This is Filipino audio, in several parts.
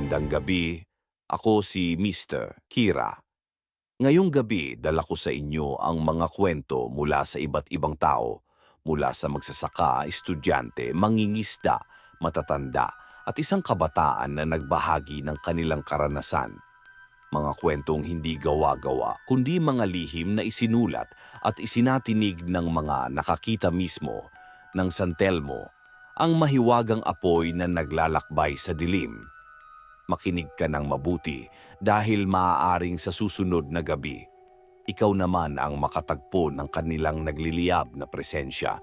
Magandang gabi. Ako si Mr. Kira. Ngayong gabi, dala ko sa inyo ang mga kwento mula sa iba't ibang tao, mula sa magsasaka, estudyante, mangingisda, matatanda, at isang kabataan na nagbahagi ng kanilang karanasan. Mga kwentong hindi gawa-gawa, kundi mga lihim na isinulat at isinatinig ng mga nakakita mismo ng San Telmo, ang mahiwagang apoy na naglalakbay sa dilim. Makinig ka ng mabuti dahil maaaring sa susunod na gabi, ikaw naman ang makatagpo ng kanilang nagliliyab na presensya.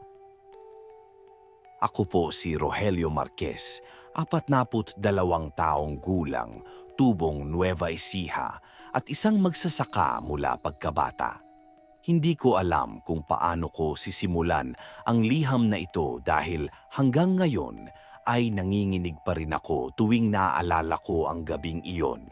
Ako po si Rogelio Marquez, apat naput dalawang taong gulang, tubong Nueva Ecija at isang magsasaka mula pagkabata. Hindi ko alam kung paano ko sisimulan ang liham na ito dahil hanggang ngayon ay nanginginig pa rin ako tuwing naaalala ko ang gabing iyon.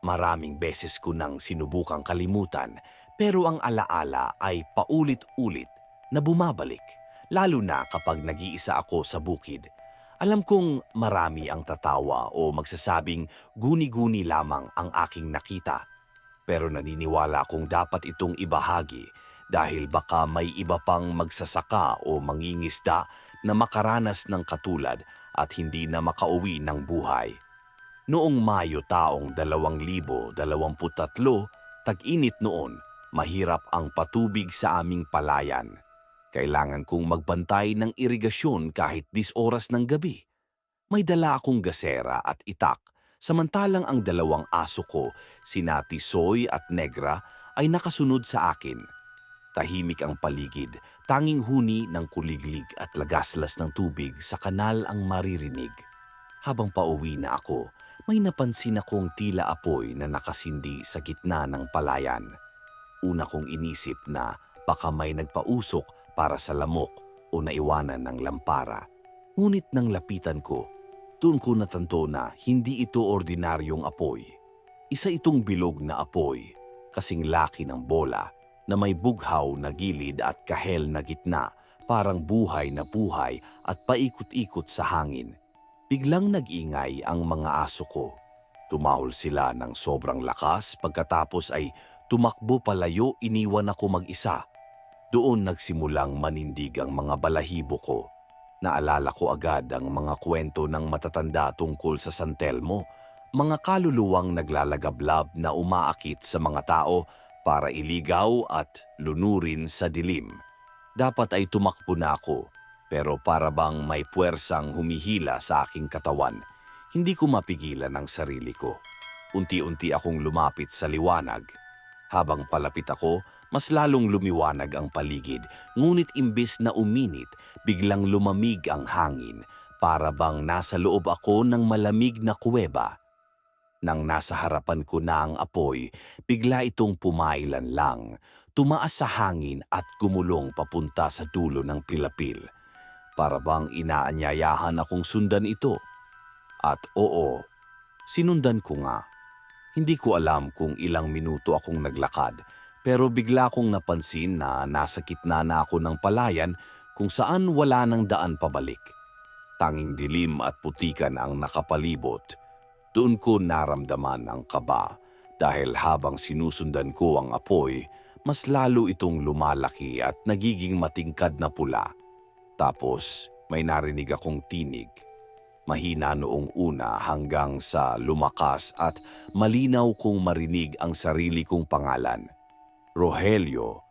Maraming beses ko nang sinubukang kalimutan pero ang alaala ay paulit-ulit na bumabalik lalo na kapag nag-iisa ako sa bukid. Alam kong marami ang tatawa o magsasabing guni-guni lamang ang aking nakita. Pero naniniwala kong dapat itong ibahagi dahil baka may iba pang magsasaka o mangingisda na makaranas ng katulad at hindi na makauwi ng buhay. Noong Mayo taong 2023, tag-init noon, mahirap ang patubig sa aming palayan. Kailangan kong magbantay ng irigasyon kahit 10 oras ng gabi. May dala akong gasera at itak, samantalang ang dalawang aso ko, sinati Soy at Negra, ay nakasunod sa akin. Tahimik ang paligid, tanging huni ng kuliglig at lagaslas ng tubig sa kanal ang maririnig. Habang pauwi na ako, may napansin akong tila apoy na nakasindi sa gitna ng palayan. Una kong inisip na baka may nagpausok para sa lamok o naiwanan ng lampara. Ngunit nang lapitan ko, doon ko natanto na hindi ito ordinaryong apoy. Isa itong bilog na apoy, kasing laki ng bola na may bughaw na gilid at kahel na gitna, parang buhay na buhay at paikot-ikot sa hangin. Biglang nag-ingay ang mga aso ko. Tumahol sila ng sobrang lakas pagkatapos ay tumakbo palayo iniwan ako mag-isa. Doon nagsimulang manindig ang mga balahibo ko. Naalala ko agad ang mga kwento ng matatanda tungkol sa San Telmo, mga kaluluwang naglalagablab na umaakit sa mga tao para iligaw at lunurin sa dilim. Dapat ay tumakbo na ako, pero para bang may puwersang humihila sa aking katawan, hindi ko mapigilan ang sarili ko. Unti-unti akong lumapit sa liwanag. Habang palapit ako, mas lalong lumiwanag ang paligid, ngunit imbis na uminit, biglang lumamig ang hangin, para bang nasa loob ako ng malamig na kuweba. Nang nasa harapan ko na ang apoy, bigla itong pumailan lang, tumaas sa hangin at gumulong papunta sa dulo ng pilapil. Para bang inaanyayahan akong sundan ito. At oo, sinundan ko nga. Hindi ko alam kung ilang minuto akong naglakad, pero bigla kong napansin na nasa gitna na ako ng palayan kung saan wala nang daan pabalik. Tanging dilim at putikan ang nakapalibot doon ko naramdaman ang kaba dahil habang sinusundan ko ang apoy, mas lalo itong lumalaki at nagiging matingkad na pula. Tapos may narinig akong tinig. Mahina noong una hanggang sa lumakas at malinaw kong marinig ang sarili kong pangalan. Rogelio,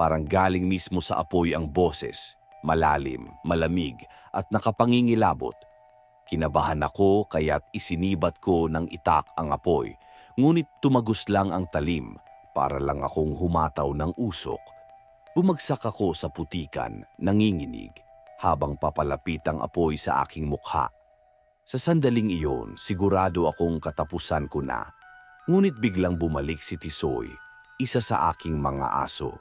parang galing mismo sa apoy ang boses, malalim, malamig at nakapangingilabot Kinabahan ako kaya't isinibat ko ng itak ang apoy, ngunit tumagos lang ang talim para lang akong humataw ng usok. Bumagsak ako sa putikan, nanginginig, habang papalapit ang apoy sa aking mukha. Sa sandaling iyon, sigurado akong katapusan ko na. Ngunit biglang bumalik si Tisoy, isa sa aking mga aso.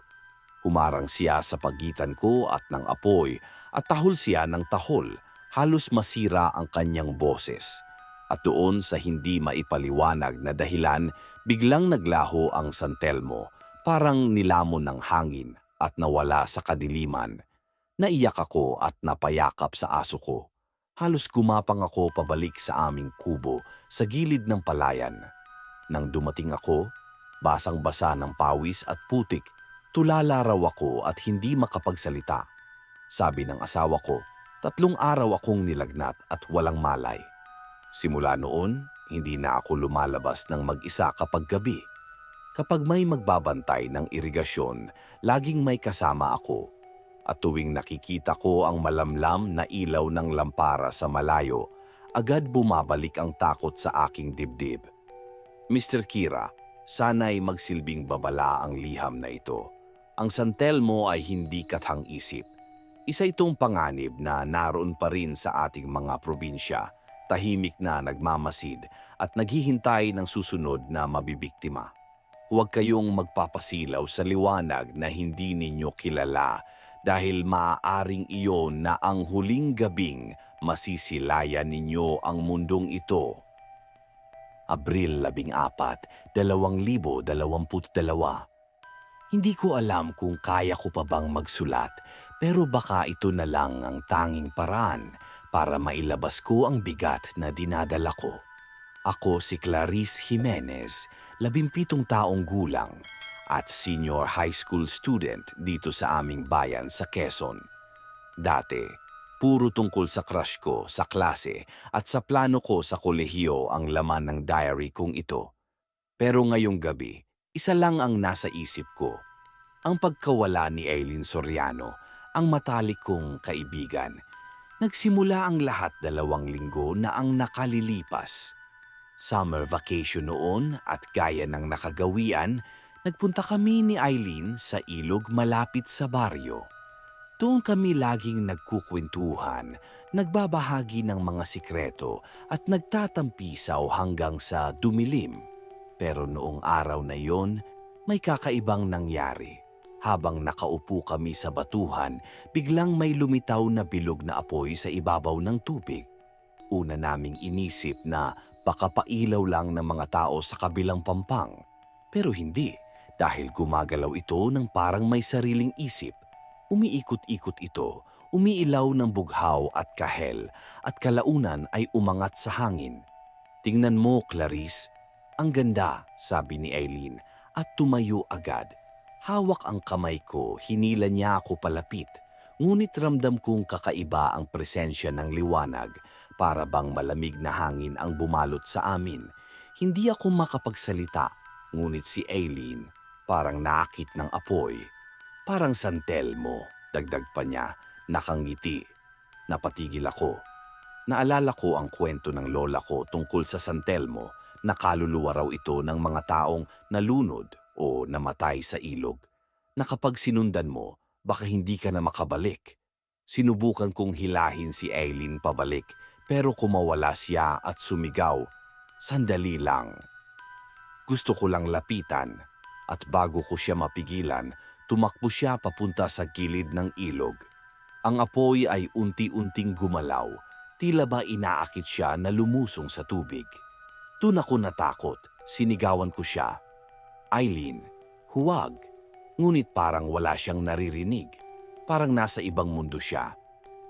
Humarang siya sa pagitan ko at ng apoy at tahol siya ng tahol halos masira ang kanyang boses. At doon sa hindi maipaliwanag na dahilan, biglang naglaho ang San Telmo, parang nilamon ng hangin at nawala sa kadiliman. Naiyak ako at napayakap sa aso ko. Halos gumapang ako pabalik sa aming kubo sa gilid ng palayan. Nang dumating ako, basang-basa ng pawis at putik, tulala raw ako at hindi makapagsalita. Sabi ng asawa ko, tatlong araw akong nilagnat at walang malay. Simula noon, hindi na ako lumalabas ng mag-isa kapag gabi. Kapag may magbabantay ng irigasyon, laging may kasama ako. At tuwing nakikita ko ang malamlam na ilaw ng lampara sa malayo, agad bumabalik ang takot sa aking dibdib. Mr. Kira, sana'y magsilbing babala ang liham na ito. Ang santel mo ay hindi kathang isip. Isa itong panganib na naroon pa rin sa ating mga probinsya, tahimik na nagmamasid at naghihintay ng susunod na mabibiktima. Huwag kayong magpapasilaw sa liwanag na hindi ninyo kilala dahil maaaring iyon na ang huling gabing masisilayan ninyo ang mundong ito. Abril 14, 2022 Hindi ko alam kung kaya ko pa bang magsulat pero baka ito na lang ang tanging paraan para mailabas ko ang bigat na dinadala ko. Ako si Clarice Jimenez, labimpitong taong gulang at senior high school student dito sa aming bayan sa Quezon. Dati, puro tungkol sa crush ko sa klase at sa plano ko sa kolehiyo ang laman ng diary kong ito. Pero ngayong gabi, isa lang ang nasa isip ko. Ang pagkawala ni Aileen Soriano, ang matalik kong kaibigan. Nagsimula ang lahat dalawang linggo na ang nakalilipas. Summer vacation noon at gaya ng nakagawian, nagpunta kami ni Eileen sa ilog malapit sa baryo. Doon kami laging nagkukwentuhan, nagbabahagi ng mga sikreto at nagtatampisaw hanggang sa dumilim. Pero noong araw na yon, may kakaibang nangyari. Habang nakaupo kami sa batuhan, biglang may lumitaw na bilog na apoy sa ibabaw ng tubig. Una naming inisip na baka pailaw lang ng mga tao sa kabilang pampang. Pero hindi, dahil gumagalaw ito ng parang may sariling isip. Umiikot-ikot ito, umiilaw ng bughaw at kahel, at kalaunan ay umangat sa hangin. Tingnan mo, Clarice. Ang ganda, sabi ni Eileen, at tumayo agad. Hawak ang kamay ko, hinila niya ako palapit. Ngunit ramdam kong kakaiba ang presensya ng liwanag, para bang malamig na hangin ang bumalot sa amin. Hindi ako makapagsalita, ngunit si Aileen parang nakit ng apoy. Parang santel mo, dagdag pa niya, nakangiti. Napatigil ako. Naalala ko ang kwento ng lola ko tungkol sa santelmo na kaluluwa raw ito ng mga taong nalunod o namatay sa ilog na kapag sinundan mo, baka hindi ka na makabalik. Sinubukan kong hilahin si Aileen pabalik pero kumawala siya at sumigaw. Sandali lang. Gusto ko lang lapitan at bago ko siya mapigilan, tumakbo siya papunta sa gilid ng ilog. Ang apoy ay unti-unting gumalaw, tila ba inaakit siya na lumusong sa tubig. Doon ako natakot, sinigawan ko siya. Eileen, huwag. Ngunit parang wala siyang naririnig. Parang nasa ibang mundo siya.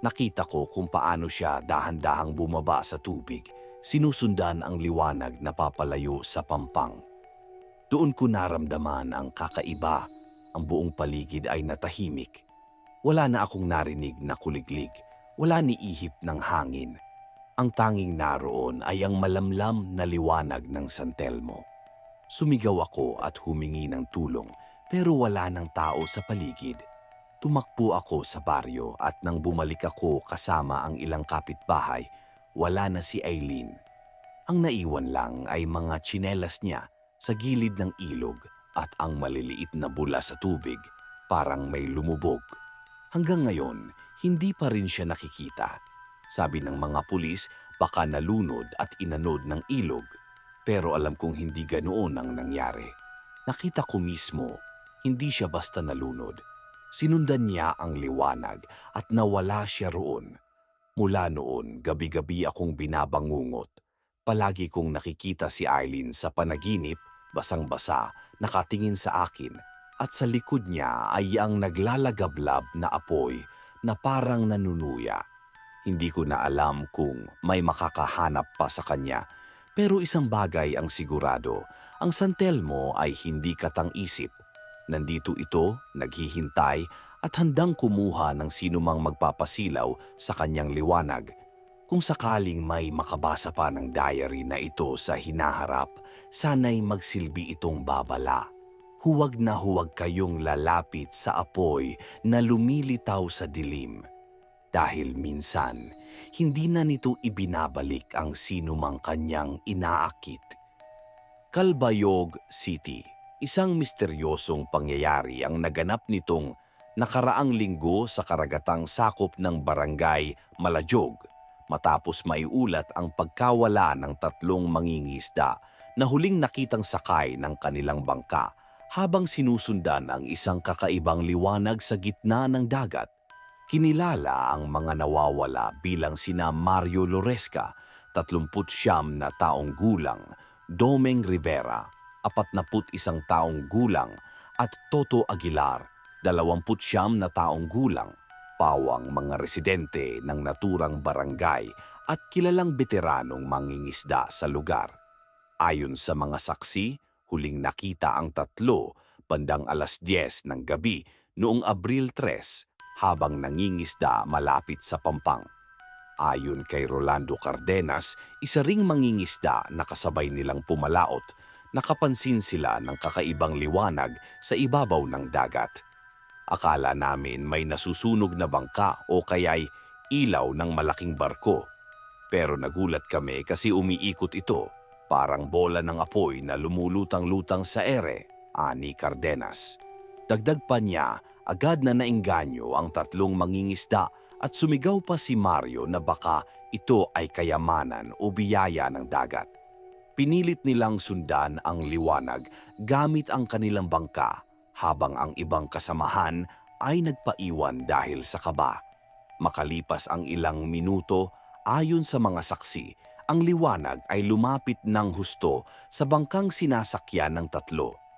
Nakita ko kung paano siya dahan-dahang bumaba sa tubig, sinusundan ang liwanag na papalayo sa pampang. Doon ko naramdaman ang kakaiba. Ang buong paligid ay natahimik. Wala na akong narinig na kuliglig. Wala ni ihip ng hangin. Ang tanging naroon ay ang malamlam na liwanag ng Santelmo. Sumigaw ako at humingi ng tulong pero wala ng tao sa paligid. Tumakbo ako sa baryo at nang bumalik ako kasama ang ilang kapitbahay, wala na si Aileen. Ang naiwan lang ay mga tsinelas niya sa gilid ng ilog at ang maliliit na bula sa tubig, parang may lumubog. Hanggang ngayon, hindi pa rin siya nakikita. Sabi ng mga pulis, baka nalunod at inanod ng ilog. Pero alam kong hindi ganoon ang nangyari. Nakita ko mismo, hindi siya basta nalunod. Sinundan niya ang liwanag at nawala siya roon. Mula noon, gabi-gabi akong binabangungot. Palagi kong nakikita si Eileen sa panaginip, basang-basa, nakatingin sa akin at sa likod niya ay ang naglalagablab na apoy na parang nanunuya. Hindi ko na alam kung may makakahanap pa sa kanya. Pero isang bagay ang sigurado, ang San Telmo ay hindi katang-isip. Nandito ito, naghihintay at handang kumuha ng sinumang magpapasilaw sa kanyang liwanag. Kung sakaling may makabasa pa ng diary na ito sa hinaharap, sana'y magsilbi itong babala. Huwag na huwag kayong lalapit sa apoy na lumilitaw sa dilim. Dahil minsan, hindi na nito ibinabalik ang sinumang kanyang inaakit. Kalbayog City, isang misteryosong pangyayari ang naganap nitong nakaraang linggo sa karagatang sakop ng barangay Malajog matapos maiulat ang pagkawala ng tatlong mangingisda na huling nakitang sakay ng kanilang bangka habang sinusundan ang isang kakaibang liwanag sa gitna ng dagat. Kinilala ang mga nawawala bilang sina Mario Loresca, 39 na taong gulang, Domeng Rivera, 41 taong gulang, at Toto Aguilar, 29 na taong gulang, pawang mga residente ng naturang barangay at kilalang veteranong mangingisda sa lugar. Ayon sa mga saksi, huling nakita ang tatlo bandang alas 10 ng gabi noong Abril 3 habang nangingisda malapit sa Pampang. Ayon kay Rolando Cardenas, isa ring mangingisda na kasabay nilang pumalaot, nakapansin sila ng kakaibang liwanag sa ibabaw ng dagat. Akala namin may nasusunog na bangka o kaya'y ilaw ng malaking barko. Pero nagulat kami kasi umiikot ito, parang bola ng apoy na lumulutang-lutang sa ere, ani Cardenas. Dagdag pa niya, agad na nainganyo ang tatlong mangingisda at sumigaw pa si Mario na baka ito ay kayamanan o biyaya ng dagat. Pinilit nilang sundan ang liwanag gamit ang kanilang bangka habang ang ibang kasamahan ay nagpaiwan dahil sa kaba. Makalipas ang ilang minuto, ayon sa mga saksi, ang liwanag ay lumapit ng husto sa bangkang sinasakyan ng tatlo.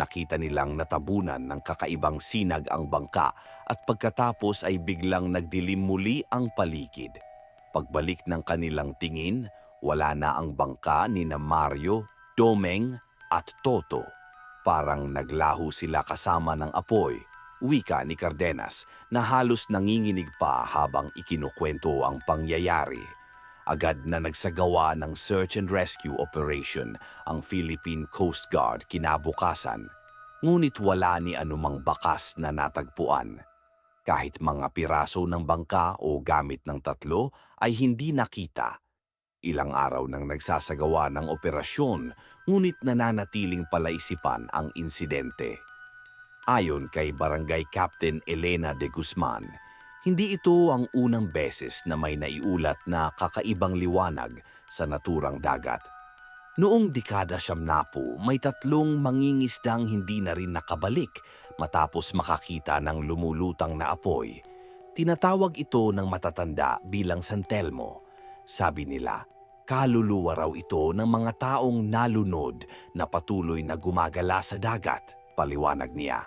Nakita nilang natabunan ng kakaibang sinag ang bangka at pagkatapos ay biglang nagdilim muli ang paligid. Pagbalik ng kanilang tingin, wala na ang bangka ni na Mario, Domeng at Toto. Parang naglaho sila kasama ng apoy, wika ni Cardenas na halos nanginginig pa habang ikinukwento ang pangyayari. Agad na nagsagawa ng search and rescue operation ang Philippine Coast Guard kinabukasan. Ngunit wala ni anumang bakas na natagpuan. Kahit mga piraso ng bangka o gamit ng tatlo ay hindi nakita. Ilang araw nang nagsasagawa ng operasyon, ngunit nananatiling palaisipan ang insidente. Ayon kay Barangay Captain Elena de Guzman, hindi ito ang unang beses na may naiulat na kakaibang liwanag sa naturang dagat. Noong dekada siyamnapu, may tatlong mangingisdang hindi na rin nakabalik matapos makakita ng lumulutang na apoy. Tinatawag ito ng matatanda bilang San Telmo. Sabi nila, kaluluwa raw ito ng mga taong nalunod na patuloy na gumagala sa dagat, paliwanag niya.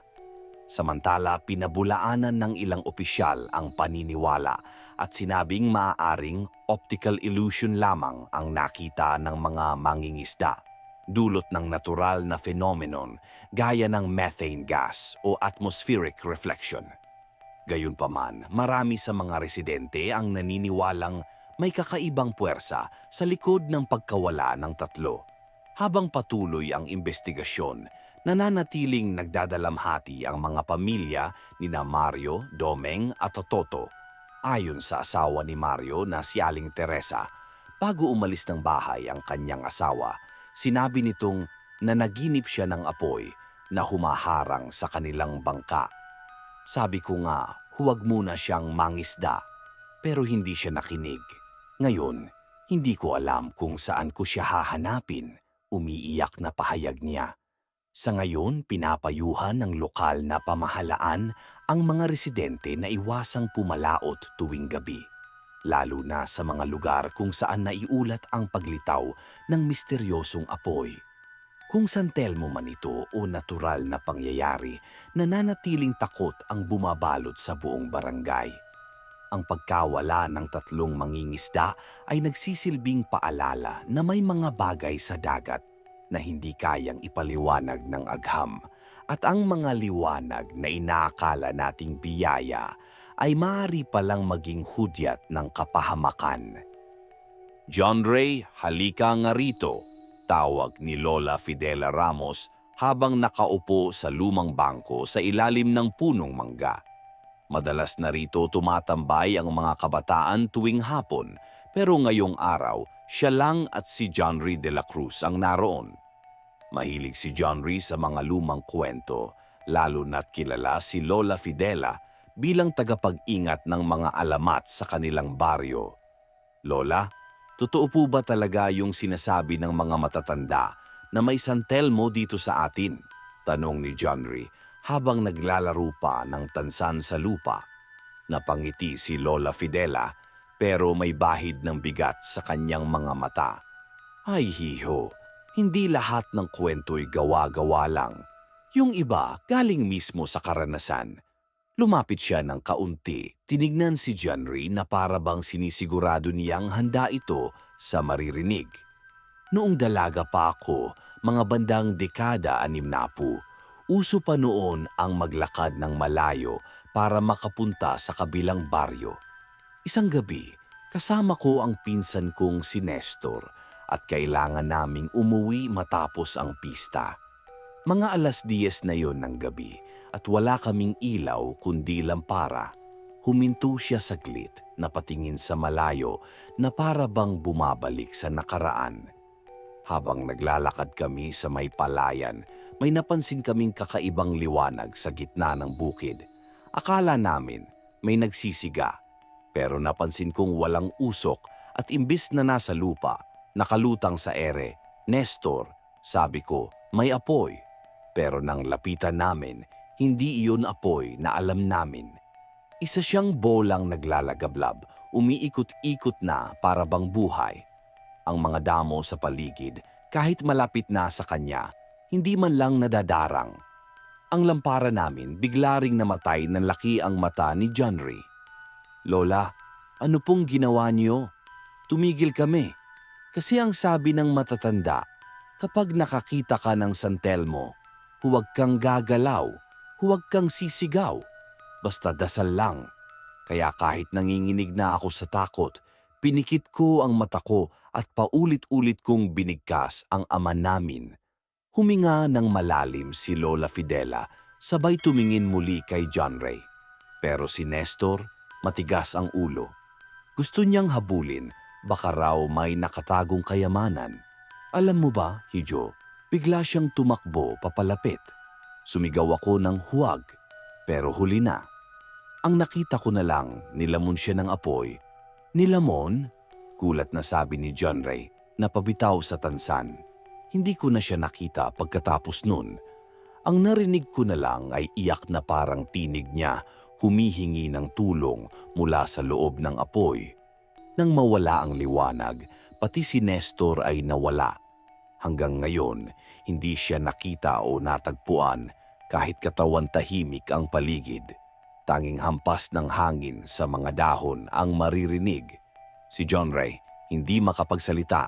Samantala, pinabulaanan ng ilang opisyal ang paniniwala at sinabing maaaring optical illusion lamang ang nakita ng mga mangingisda, dulot ng natural na phenomenon gaya ng methane gas o atmospheric reflection. Gayunpaman, marami sa mga residente ang naniniwalang may kakaibang puwersa sa likod ng pagkawala ng tatlo. Habang patuloy ang investigasyon, nananatiling nagdadalamhati ang mga pamilya ni na Mario, Domeng at Toto. Ayon sa asawa ni Mario na si Aling Teresa, bago umalis ng bahay ang kanyang asawa, sinabi nitong nanaginip siya ng apoy na humaharang sa kanilang bangka. Sabi ko nga, huwag muna siyang mangisda, pero hindi siya nakinig. Ngayon, hindi ko alam kung saan ko siya hahanapin, umiiyak na pahayag niya. Sa ngayon, pinapayuhan ng lokal na pamahalaan ang mga residente na iwasang pumalaot tuwing gabi, lalo na sa mga lugar kung saan naiulat ang paglitaw ng misteryosong apoy. Kung San Telmo man ito o natural na pangyayari, nananatiling takot ang bumabalot sa buong barangay. Ang pagkawala ng tatlong mangingisda ay nagsisilbing paalala na may mga bagay sa dagat na hindi kayang ipaliwanag ng agham at ang mga liwanag na inaakala nating biyaya ay maaari palang maging hudyat ng kapahamakan. John Ray, halika nga rito, tawag ni Lola Fidela Ramos habang nakaupo sa lumang bangko sa ilalim ng punong mangga. Madalas na rito tumatambay ang mga kabataan tuwing hapon pero ngayong araw siya lang at si John Ray de la Cruz ang naroon. Mahilig si John Ray sa mga lumang kwento, lalo na't kilala si Lola Fidela bilang tagapag-ingat ng mga alamat sa kanilang baryo. Lola, totoo po ba talaga yung sinasabi ng mga matatanda na may santelmo dito sa atin? Tanong ni John Ray habang naglalaro pa ng tansan sa lupa. Napangiti si Lola Fidela pero may bahid ng bigat sa kanyang mga mata. Ay hiho, hindi lahat ng kwento'y gawa-gawa lang. Yung iba galing mismo sa karanasan. Lumapit siya ng kaunti, tinignan si John Ray na para bang sinisigurado niyang handa ito sa maririnig. Noong dalaga pa ako, mga bandang dekada anim na po, uso pa noon ang maglakad ng malayo para makapunta sa kabilang baryo. Isang gabi, kasama ko ang pinsan kong si Nestor at kailangan naming umuwi matapos ang pista. Mga alas 10 na yon ng gabi at wala kaming ilaw kundi lampara. Huminto siya saglit na patingin sa malayo na para bang bumabalik sa nakaraan. Habang naglalakad kami sa may palayan, may napansin kaming kakaibang liwanag sa gitna ng bukid. Akala namin may nagsisiga, pero napansin kong walang usok at imbis na nasa lupa, nakalutang sa ere. Nestor, sabi ko, may apoy. Pero nang lapitan namin, hindi iyon apoy na alam namin. Isa siyang bolang naglalagablab, umiikot-ikot na para bang buhay. Ang mga damo sa paligid, kahit malapit na sa kanya, hindi man lang nadadarang. Ang lampara namin bigla ring namatay ng laki ang mata ni John Ray. Lola, ano pong ginawa niyo? Tumigil kami. Kasi ang sabi ng matatanda, kapag nakakita ka ng santelmo, huwag kang gagalaw, huwag kang sisigaw. Basta dasal lang. Kaya kahit nanginginig na ako sa takot, pinikit ko ang mata ko at paulit-ulit kong binigkas ang ama namin. Huminga ng malalim si Lola Fidela, sabay tumingin muli kay John Ray. Pero si Nestor, matigas ang ulo. Gusto niyang habulin, baka raw may nakatagong kayamanan. Alam mo ba, Hijo, bigla siyang tumakbo papalapit. Sumigaw ako ng huwag, pero huli na. Ang nakita ko na lang, nilamon siya ng apoy. Nilamon? Kulat na sabi ni John Ray na pabitaw sa tansan. Hindi ko na siya nakita pagkatapos nun. Ang narinig ko na lang ay iyak na parang tinig niya humihingi ng tulong mula sa loob ng apoy. Nang mawala ang liwanag, pati si Nestor ay nawala. Hanggang ngayon, hindi siya nakita o natagpuan kahit katawan tahimik ang paligid. Tanging hampas ng hangin sa mga dahon ang maririnig. Si John Ray hindi makapagsalita.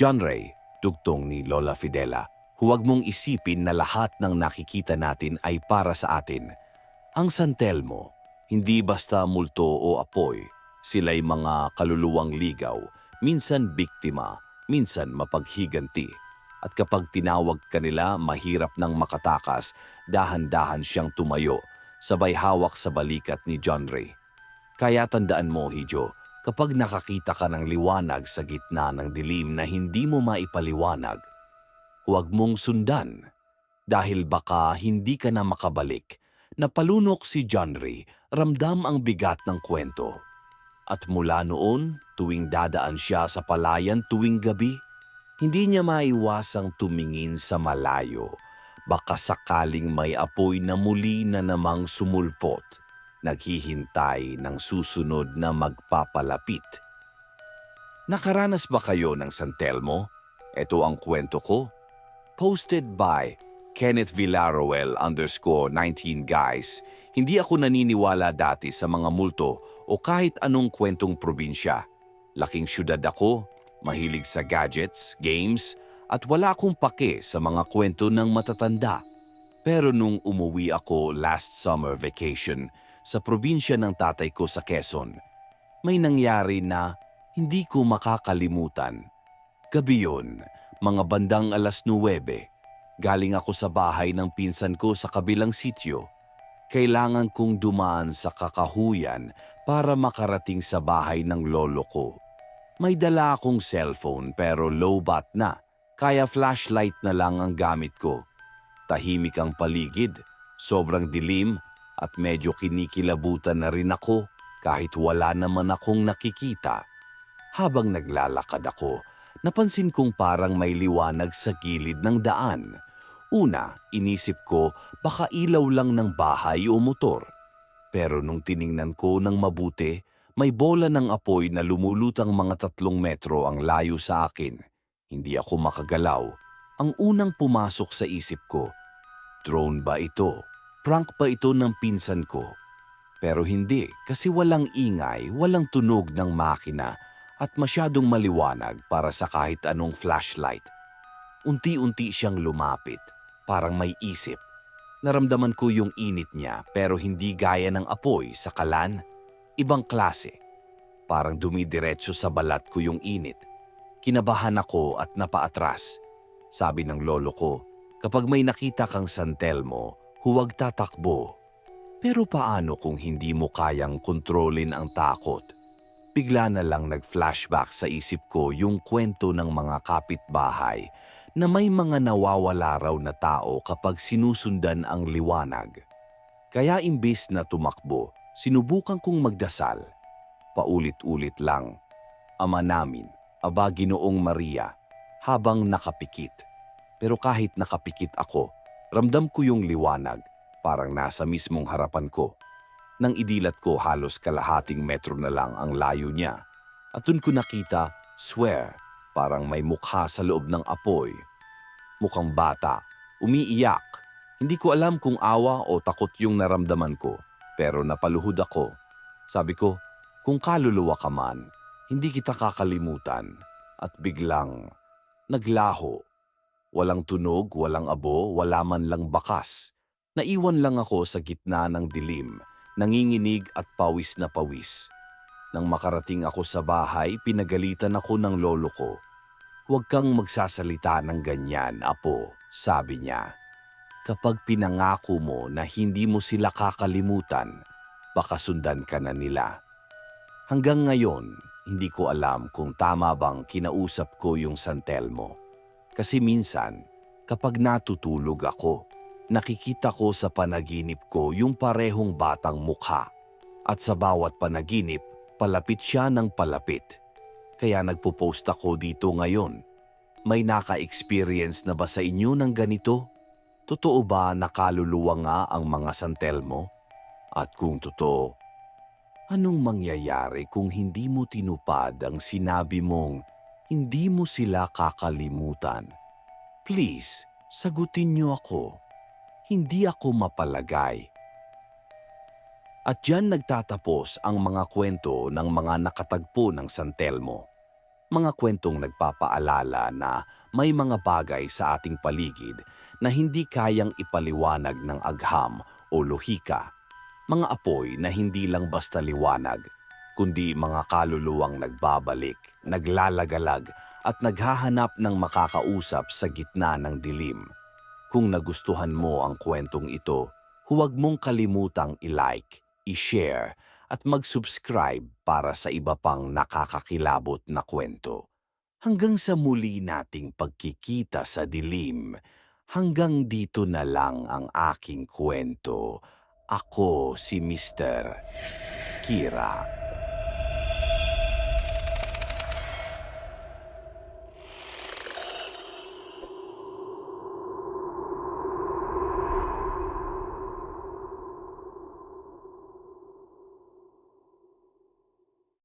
John Ray, dugtong ni Lola Fidela, huwag mong isipin na lahat ng nakikita natin ay para sa atin. Ang santelmo, hindi basta multo o apoy. Sila'y mga kaluluwang ligaw, minsan biktima, minsan mapaghiganti. At kapag tinawag kanila, mahirap nang makatakas, dahan-dahan siyang tumayo, sabay hawak sa balikat ni John Ray. Kaya tandaan mo, Hijo, kapag nakakita ka ng liwanag sa gitna ng dilim na hindi mo maipaliwanag, huwag mong sundan dahil baka hindi ka na makabalik. Napalunok si John Ray, ramdam ang bigat ng kwento. At mula noon, tuwing dadaan siya sa palayan tuwing gabi, hindi niya maiwasang tumingin sa malayo. Baka sakaling may apoy na muli na namang sumulpot, naghihintay ng susunod na magpapalapit. Nakaranas ba kayo ng Santelmo? Ito ang kwento ko. Posted by Kenneth Villaroel underscore 19 guys. Hindi ako naniniwala dati sa mga multo o kahit anong kwentong probinsya. Laking syudad ako, mahilig sa gadgets, games, at wala akong pake sa mga kwento ng matatanda. Pero nung umuwi ako last summer vacation sa probinsya ng tatay ko sa Quezon, may nangyari na hindi ko makakalimutan. Gabi yun, mga bandang alas 9, galing ako sa bahay ng pinsan ko sa kabilang sityo. Kailangan kong dumaan sa kakahuyan para makarating sa bahay ng lolo ko. May dala akong cellphone pero low bat na, kaya flashlight na lang ang gamit ko. Tahimik ang paligid, sobrang dilim at medyo kinikilabutan na rin ako kahit wala naman akong nakikita. Habang naglalakad ako, napansin kong parang may liwanag sa gilid ng daan. Una, inisip ko baka ilaw lang ng bahay o motor. Pero nung tiningnan ko ng mabuti, may bola ng apoy na lumulutang mga tatlong metro ang layo sa akin. Hindi ako makagalaw. Ang unang pumasok sa isip ko, drone ba ito? Prank ba ito ng pinsan ko? Pero hindi kasi walang ingay, walang tunog ng makina at masyadong maliwanag para sa kahit anong flashlight. Unti-unti siyang lumapit, parang may isip. Naramdaman ko yung init niya pero hindi gaya ng apoy sa kalan. Ibang klase. Parang dumidiretso sa balat ko yung init. Kinabahan ako at napaatras. Sabi ng lolo ko, kapag may nakita kang santel mo, huwag tatakbo. Pero paano kung hindi mo kayang kontrolin ang takot? Bigla na lang nag-flashback sa isip ko yung kwento ng mga kapitbahay na may mga nawawala raw na tao kapag sinusundan ang liwanag. Kaya imbis na tumakbo, sinubukan kong magdasal. Paulit-ulit lang. Ama namin, Aba Ginoong Maria, habang nakapikit. Pero kahit nakapikit ako, ramdam ko yung liwanag, parang nasa mismong harapan ko. Nang idilat ko halos kalahating metro na lang ang layo niya. At dun ko nakita, swear, parang may mukha sa loob ng apoy. Mukhang bata, umiiyak. Hindi ko alam kung awa o takot yung naramdaman ko, pero napaluhod ako. Sabi ko, kung kaluluwa ka man, hindi kita kakalimutan. At biglang, naglaho. Walang tunog, walang abo, wala man lang bakas. Naiwan lang ako sa gitna ng dilim, nanginginig at pawis na pawis. Nang makarating ako sa bahay, pinagalitan ako ng lolo ko. Huwag kang magsasalita ng ganyan, apo, sabi niya. Kapag pinangako mo na hindi mo sila kakalimutan, baka sundan ka na nila. Hanggang ngayon, hindi ko alam kung tama bang kinausap ko yung Santelmo. Kasi minsan, kapag natutulog ako, nakikita ko sa panaginip ko yung parehong batang mukha. At sa bawat panaginip, palapit siya ng palapit. Kaya nagpo-post ako dito ngayon. May naka-experience na ba sa inyo ng ganito? Totoo ba nakaluluwa nga ang mga santelmo? At kung totoo, anong mangyayari kung hindi mo tinupad ang sinabi mong hindi mo sila kakalimutan? Please, sagutin niyo ako. Hindi ako mapalagay. At diyan nagtatapos ang mga kwento ng mga nakatagpo ng Santelmo. Mga kwentong nagpapaalala na may mga bagay sa ating paligid na hindi kayang ipaliwanag ng agham o lohika. Mga apoy na hindi lang basta liwanag, kundi mga kaluluwang nagbabalik, naglalagalag at naghahanap ng makakausap sa gitna ng dilim. Kung nagustuhan mo ang kwentong ito, huwag mong kalimutang i-like, i-share at mag-subscribe para sa iba pang nakakakilabot na kwento. Hanggang sa muli nating pagkikita sa dilim, hanggang dito na lang ang aking kwento. Ako si Mr. Kira.